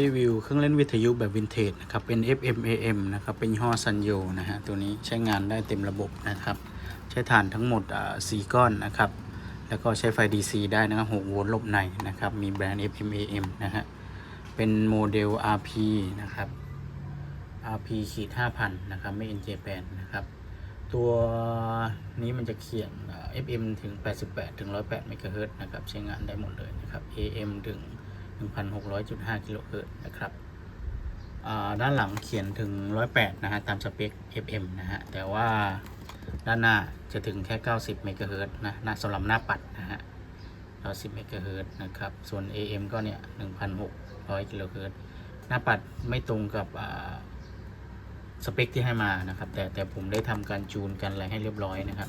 รีวิวเครื่องเล่นวิทยุแบบวินเทจนะครับ เป็น FM AM นะครับ เป็นยี่ห้อซันโยนะฮะ ตัวนี้ใช้งานได้เต็มระบบนะครับ ใช้ฐานทั้งหมดสี่ก้อนนะครับ แล้วก็ใช้ไฟ DC ได้นะครับ6โวลต์ลบในนะครับ มีแบรนด์ FM AM นะฮะ เป็นโมเดล RP นะครับ RP ขีด5,000 นะครับ ไม่ NJ แปนนะครับ ตัวนี้มันจะเขียน FM ถึง 88 ถึง 108 เมกะเฮิรตซ์นะครับ ใช้งานได้หมดเลยนะครับ AM ถึง 1,600.5 กิโลเฮิรตซ์นะครับอ่าด้านหลังเขียนถึง 108 นะฮะ ตามสเปค FM นะฮะ แต่ว่าด้านหน้าจะถึงแค่ 90 เมกะเฮิรตซ์นะหน้าสำหรับหน้าปัดนะฮะ 90 เมกะเฮิรตซ์นะครับ ส่วน AM ก็เนี่ย 1,600 กิโลเฮิรตซ์หน้าปัดไม่ตรงกับอ่าสเปคที่ให้มานะครับ แต่แต่ผมได้ทำการจูนกันอะไรให้เรียบร้อยนะครับ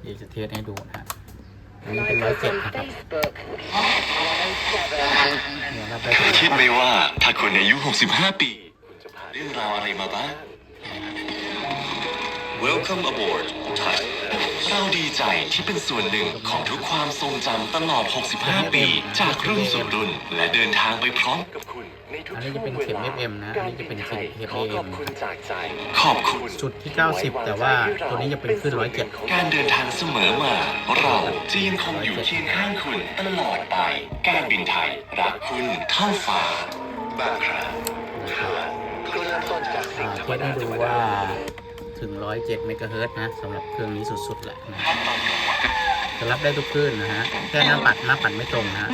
เดี๋ยวจะเทสให้ดูนะฮะ อันนี้เป็นร้อยเจ็ดนะครับเดี๋ยวเราไปดู คิดไหมว่าถ้าคนอายุ 65 ปี คุณจะผ่านเรื่องราวอะไรมาบ้าง Welcome aboard Thai เราดีใจที่เป็นส่วนหนึ่งของทุกความทรงจำตลอด 65 ปี จากรุ่นสู่รุ่น และเดินทางไปพร้อมกับคุณในทุกอันนี้จะเป็นเข็ม FM นะอันนี้จะเป็นเข็มขอข FM อบคุณจากใจขอบคุณจุดที่ 90 แต่ว่าตัวนี้จะเป็นขึ้น107การเดินทางเสมอมา เราจะยังคงอยู่เคียงข้างคุณตลอดไป การบินไทยรักคุณเท่าฟ้าบางครั้งทางก็เริ่มต้นจากสิ่อ่างธรเทรมสให้ดาดูว่า ถึง 107เมกะเฮิรตซ์นะสำหรับเครื่องนี้สุดๆแหละนะจะรับได้ทุกคลื่นนะฮะแค่หน้าปัดหน้าปัดไม่ตรงนะฮะ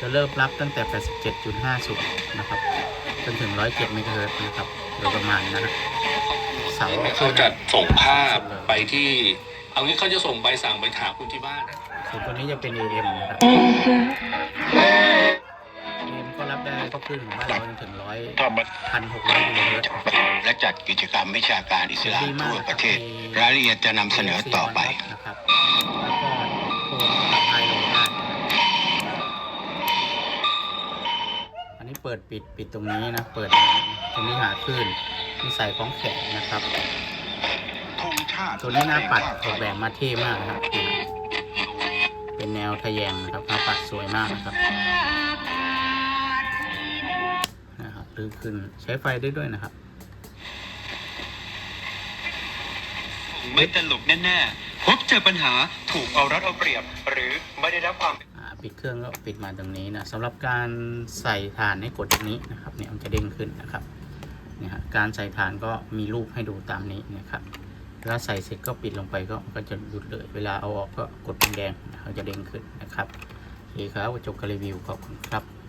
จะเริ่มรับตั้งแต่ 87.50 นะครับ จนถึง 107เมกะเฮิรตซ์นะครับโดยประมาณนะฮะเสาเขาจะส่งภาพไปที่ เอางี้เขาจะส่งใบสั่งไปถามคุณที่บ้านส่วนตัวนี้จะเป็น AM นะครับ AM ก็รับได้ก็ขึ้นของบ้านเราจนถึง100ทำมา1,600กิโลเฮิรตซ์และจัดกิจกรรมวิชาการอิสลามทั่วประเทศ รายละเอียดจะนำเสนอต่อไปนะครับแล้วก็โทรกับไทยลงได้อันนี้เปิดปิดปิดตรงนี้นะ เปิดตรงนี้หาคลื่นมีใส่ของแข็งนะครับตัวนี้หน้าปัดออกแบบมาเท่มากนะครับ เป็นแนวทะแยงนะครับหน้าปัดสวยมากนะครับ นะครับลื่นขึ้นใช้ไฟได้ด้วยนะครับ ไม่ตลกแน่ๆพบเจอปัญหาถูกเอารัดเอาเปรียบ หรือไม่ได้รับความอ่าปิดเครื่องก็ปิดมาตรงนี้นะสำหรับการใส่ฐานให้กดตรงนี้นะครับเนี่ยมันจะเด้งขึ้นนะครับเนี่ยฮะการใส่ฐานก็มีรูปให้ดูตามนี้นะครับเวลาใส่เสร็จก็ปิดลงไปก็ก็จะหยุดเลย เวลาเอาออกก็กดเป็นแดงเขาจะเด้งขึ้นนะครับโอเคครับจบการรีวิวขอบคุณครับ